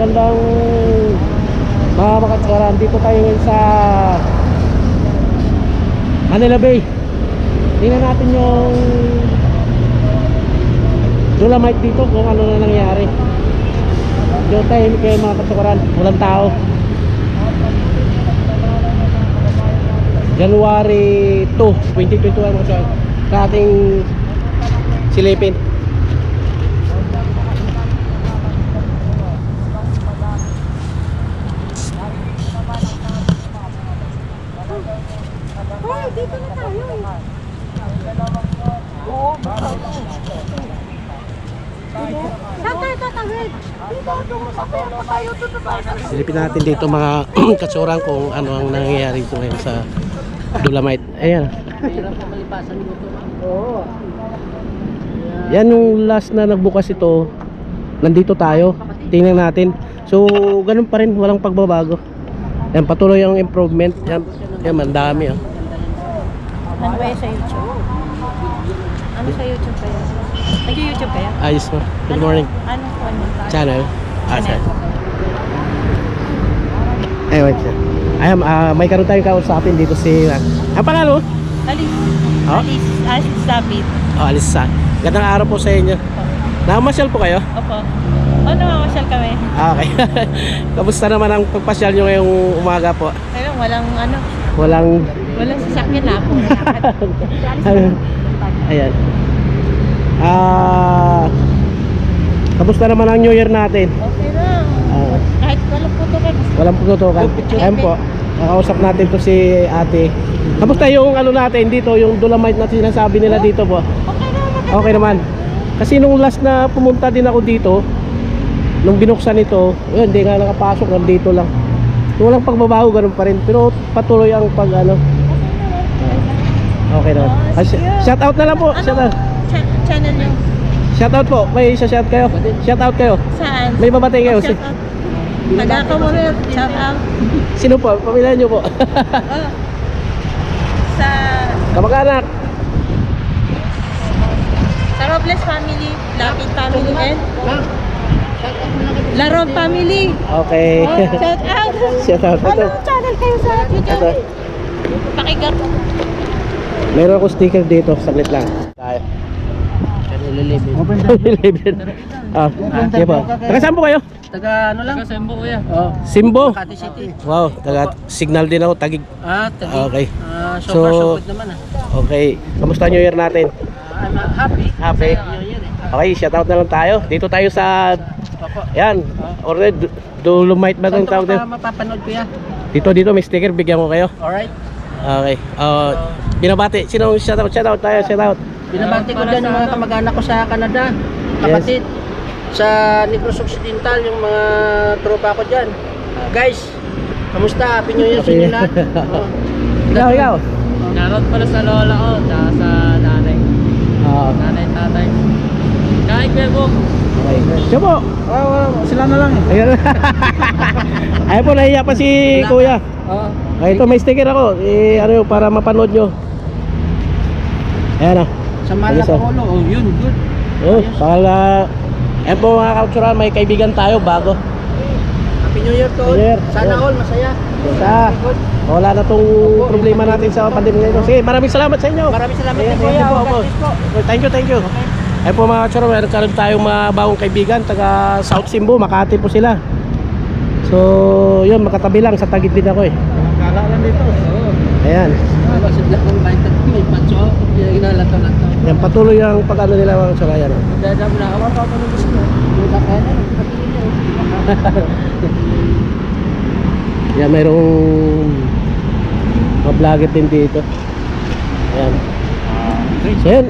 magandang mga makatsaran. Dito tayo ngayon sa Manila Bay. Tingnan natin yung Dolomite dito kung ano na nangyari. Dito tayo kayo mga katsukaran. Walang tao. January 2, 2021 mga katsukaran. Sa ating silipin. Hoy, dito na tayo eh. Tayo. Silipin natin dito mga katsurang kung ano ang nangyayari dito ngayon sa Dolomite. Ayan. Oo. Yan yung last na nagbukas ito. Nandito tayo. Tingnan natin. So, ganun pa rin. Walang pagbabago. Yan, patuloy ang improvement. Yan, yan ang dami. Oh. Ano ba yan sa YouTube? Ano sa YouTube kaya? Nag-YouTube kaya? Ayos mo. Good morning. Ano po ano? Channel. Ah, sir. Ay, wait, sir. Ayan, ah, may karoon tayong kausapin dito si... Uh, ang pangalan mo? Alice. Oh? Alice. Alice David. Oh, Alisa. Gandang araw po sa inyo. Nakamasyal po kayo? Opo. O, namamasyal kami. Ah, okay. Kamusta naman ang pagpasyal nyo ngayong umaga po? Ayun, walang ano, Walang... walang sasakyan na ako. Ayan. Ah... kamusta naman ang New Year natin? Okay lang. Ah, Kahit walang puto ka. walang pututukan. Ayan po. Nakausap natin to si ate. Kamusta yung ano natin dito, yung Dolomite na sinasabi nila dito po? Okay naman. Okay naman. Kasi nung last na pumunta din ako dito, nung binuksan ito, yun, hindi nga nakapasok, nandito lang. So, walang pagbabago, ganun pa rin. Pero patuloy ang pag ano. Okay naman. Oh, Ah, shout out na lang po. Ano? Shout out. Cha- channel nyo? Shout out po. May isa shout kayo. Shout out kayo. Saan? May babatay kayo. Shout out. Taga ka mo rin. Shout out. Sino po? Pamilya niyo po. Oh. Sa Kamag-anak. sa Robles family, Lapid family, and Laron family. Okay. Oh, shout out. shout out. Ito. Anong channel kayo sa Ito. YouTube? Pakigat. Meron ako sticker dito. Saglit lang. Tayo. Open Ah, sige po. Taga saan po kayo? Taga ano lang? Taga Sembo kuya. Oh, Simbo. Makati City. Wow, taga signal din ako, tagig. Ah, taga. Okay. Ah, so, naman ah. Okay. Kamusta New Year natin? Ah, I'm ah, happy. Happy? Okay, shout out na lang tayo. Dito tayo sa Opo. Yan. Already Dolomite ba itong to tawag pa mapapanood kuya? Dito dito may sticker bigyan ko kayo. Alright. Okay. Uh, binabati. Sino shout out? Shout out tayo. Shout out. Binabati ko Ah, dyan yung mga kamag-anak ko sa Canada. Kapatid. Sa Negros Occidental, yung mga tropa ko dyan. Guys, kamusta? Happy New Year sa inyo lahat. Oh. Ikaw, ikaw. Narot pala sa lola ko, tsaka sa nanay. Ah, Nanay, tatay. Kuya ko. okay. Siya po. sila na lang eh. Ayun. Ayun po, nahiya pa si Kuya. Oo. Ay, ito may sticker ako. Eh, ano yun, para mapanood nyo. Ayan ah. Sa Mala Ayos, ah. Oh yun, good. Oh, para Ayan po mga cultural, may kaibigan tayo bago. Happy New Year to all. Year. Sana all masaya. Sa wala na tong problema natin sa pandemya ngayon. Sige, maraming salamat sa inyo. Maraming salamat Ayan, din kuya. po. bless po. Thank you, thank you. Ayan po mga cultural, meron karoon tayong mga bagong kaibigan, taga South Simbo, Makati po sila. So, yun, makatabi lang, sa tagid din ako eh. Kala lang dito. Oo. Ayan. Mabasid lang kung bakit may patso. Ginalato-lato. Yan, patuloy ang pag-ano nila mga cultural. Ayan. oh. Dadam na ako. Ako na gusto mo. Wala kaya na. Yan, mayroong mga vlogger din dito. Ayan. So, yan.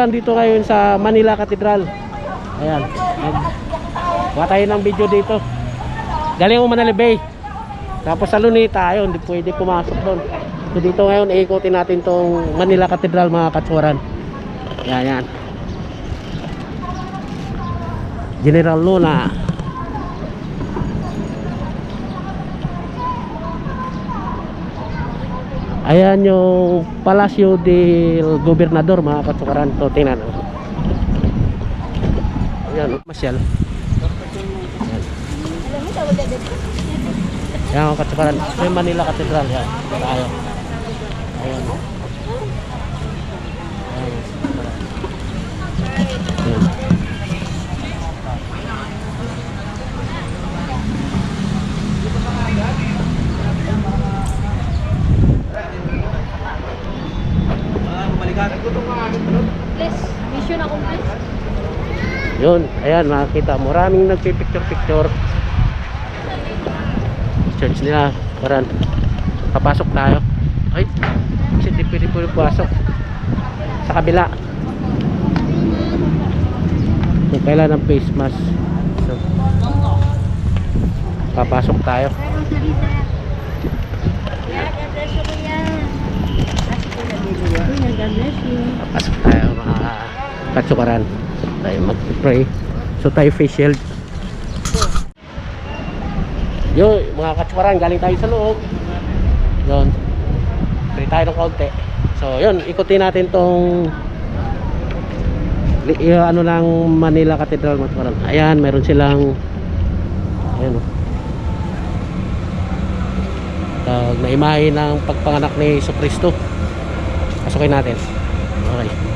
Katsuran dito ngayon sa Manila Cathedral. Ayan. Kuha tayo ng video dito. Galing mo Manila Bay. Tapos sa Lunita, ayun, hindi pwede pumasok doon. So dito ngayon, iikutin natin tong Manila Cathedral mga Katsuran. Yan, yan. General Luna. Ayan yung Palacio del Gobernador mga katsukaran. So tingnan. oh. Ayan, masyal. Ayan mga katsukaran. Ito yung Manila Cathedral. Yan. Tayo. Ayan. Ayan. Ayan. Please, mission ako please. Yun, ayan makikita. Maraming nagpipicture-picture. Church nila. Paran. Papasok tayo. Ay, kasi di pwede pwede pasok. Sa kabila. Kung kailan ng face mask. So, papasok tayo. Papasok tayo mga katsukaran. Tayo mag-pray. So tayo face shield. Yun, mga katsukaran, galing tayo sa loob. Yun. Pray tayo ng konti. So yun, ikutin natin tong yung ano lang Manila Cathedral katsukaran. Ayan, meron silang ayan oh. Tawag na imahe ng pagpanganak ni Yesu Cristo. Pasukin natin. Okay.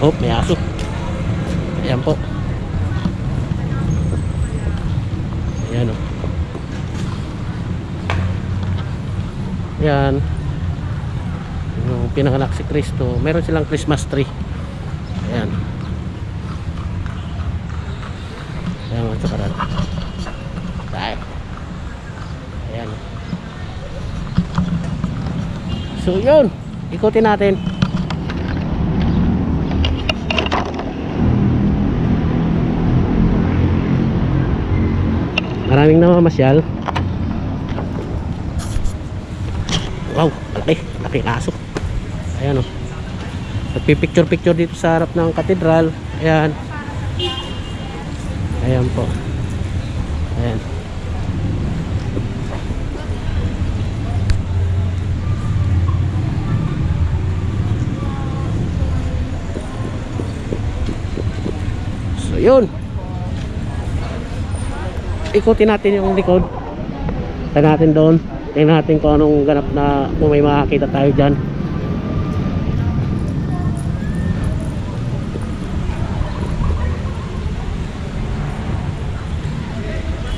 Oh, may aso. Ayan po. Ayan o. Ayan. Yung pinanganak si Kristo. Meron silang Christmas tree. Ayan. Ayan mga tsakaran. Dahil. Ayan. So yun. Ikutin natin. Maraming namamasyal. Wow, laki, laki aso. Ayan o. Nagpipicture-picture dito sa harap ng katedral. Ayan. Ayan po. Ayan. So yun. Ikutin natin yung likod. Tingnan natin doon. Tingnan natin kung anong ganap na kung may makakita tayo dyan.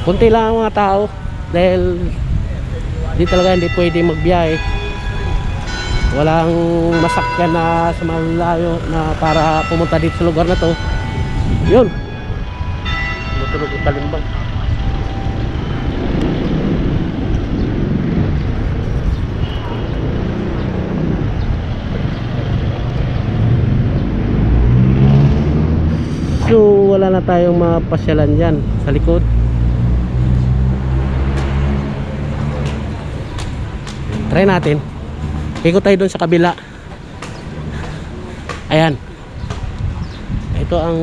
Kunti lang ang mga tao dahil di talaga hindi pwede magbiyahe. Walang masakyan na sa malayo na para pumunta dito sa lugar na to. Yun. Matulog yung kalimbang. So wala na tayong mapasyalan dyan sa likod. Try natin. Ikot tayo doon sa kabila. Ayan. Ito ang